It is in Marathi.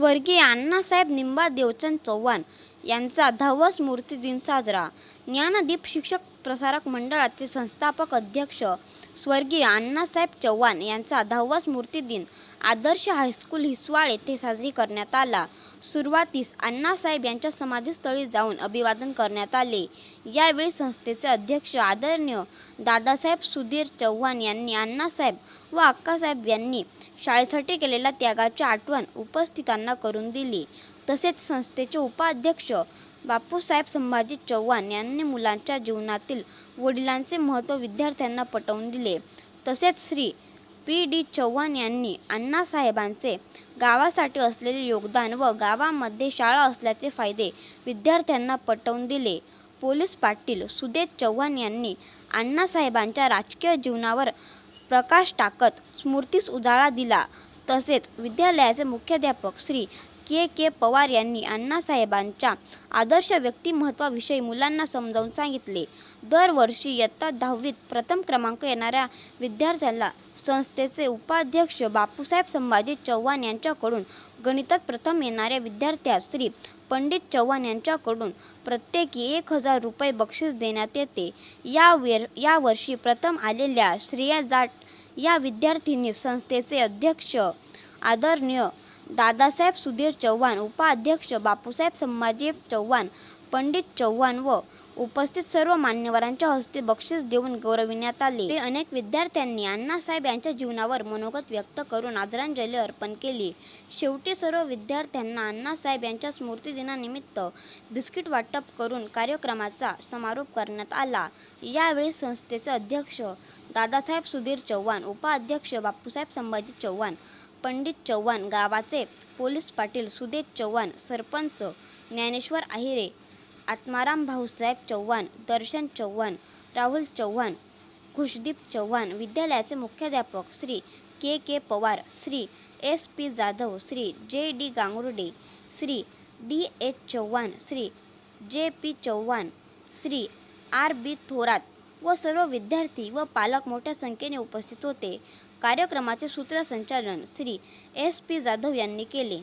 स्वर्गीय अण्णासाहेब निंबा देवचंद चव्हाण यांचा दहावा स्मृतिदिन साजरा. ज्ञानदीप शिक्षक प्रसारक मंडळाचे संस्थापक अध्यक्ष स्वर्गीय अण्णासाहेब चव्हाण यांचा दहावा स्मृतिदिन आदर्श हायस्कूल हिसवाळ येथे साजरी करण्यात आला. सुरुवातीस अण्णासाहेब यांच्या समाधीस्थळी जाऊन अभिवादन करण्यात आले. यावेळी संस्थेचे अध्यक्ष आदरणीय दादासाहेब सुधीर चव्हाण यांनी अण्णासाहेब व अक्कासाहेब यांनी शाळेसाठी केलेल्या त्यागाची आठवण उपस्थितांना करून दिली. तसेच संस्थेचे उपाध्यक्ष बापूसाहेब संभाजी चव्हाण यांनी मुलांच्या जीवनातील वडिलांचे महत्त्व विद्यार्थ्यांना पटवून दिले. तसेच श्री पी. डी. चव्हाण यांनी अण्णासाहेबांचे गावासाठी असलेले योगदान व गावामध्ये शाळा असल्याचे फायदे विद्यार्थ्यांना पटवून दिले. पोलीस पाटील सुदेश चव्हाण यांनी अण्णासाहेबांच्या राजकीय जीवनावर प्रकाश टाकत स्मृतीस उजाळा दिला. तसेच विद्यालयाचे मुख्याध्यापक श्री. के. के. पवार यांनी अण्णासाहेबांच्या आदर्श व्यक्तिमत्वाविषयी मुलांना समजावून सांगितले. दरवर्षी इयत्ता दहावीत प्रथम क्रमांक येणाऱ्या विद्यार्थ्याला संस्थेचे उपाध्यक्ष बापूसाहेब संभाजी चव्हाण यांच्याकडून गणितात प्रथम येणाऱ्या विद्यार्थ्यास श्री पंडित चव्हाण यांच्याकडून प्रत्येकी एक हजार रुपये बक्षीस देण्यात येते. या वेर यावर्षी प्रथम आलेल्या श्रेया जाट या विद्यार्थिनी संस्थेचे अध्यक्ष आदरणीय दादासाहेब सुधीर चव्हाण उपाध्यक्ष बापूसाहेब संभाजी चव्हाण पंडित चव्हाण व उपस्थित सर्व मान्यवरांच्या हस्ते बक्षीस देऊन गौरविण्यात आले. ते अनेक विद्यार्थ्यांनी अण्णासाहेब यांच्या जीवनावर मनोगत व्यक्त करून आदरांजली अर्पण केली. शेवटी सर्व विद्यार्थ्यांना अण्णासाहेब यांच्या स्मृतिदिनानिमित्त बिस्किट वाटप करून कार्यक्रमाचा समारोप करण्यात आला. यावेळी संस्थेचे अध्यक्ष दादासाहेब सुधीर चव्हाण उपाध्यक्ष बापूसाहेब संभाजी चव्हाण पंडित चव्हाण गावाचे पोलीस पाटील सुदेश चव्हाण सरपंच ज्ञानेश्वर आहिरे आत्माराम भाऊसाहेब चव्हाण दर्शन चव्हाण राहुल चव्हाण खुशदीप चव्हाण विद्यालयाचे मुख्याध्यापक Shri K K Pawar Shri S P Jadhav Shri J D Gangurde Shri D H Chavan Shri J P Chavan Shri R B Thorat व सर्व विद्यार्थी व पालक मोठ्या संख्येने उपस्थित होते. कार्यक्रमाचे सूत्रसंचालन श्री एस पी जाधव यांनी केले.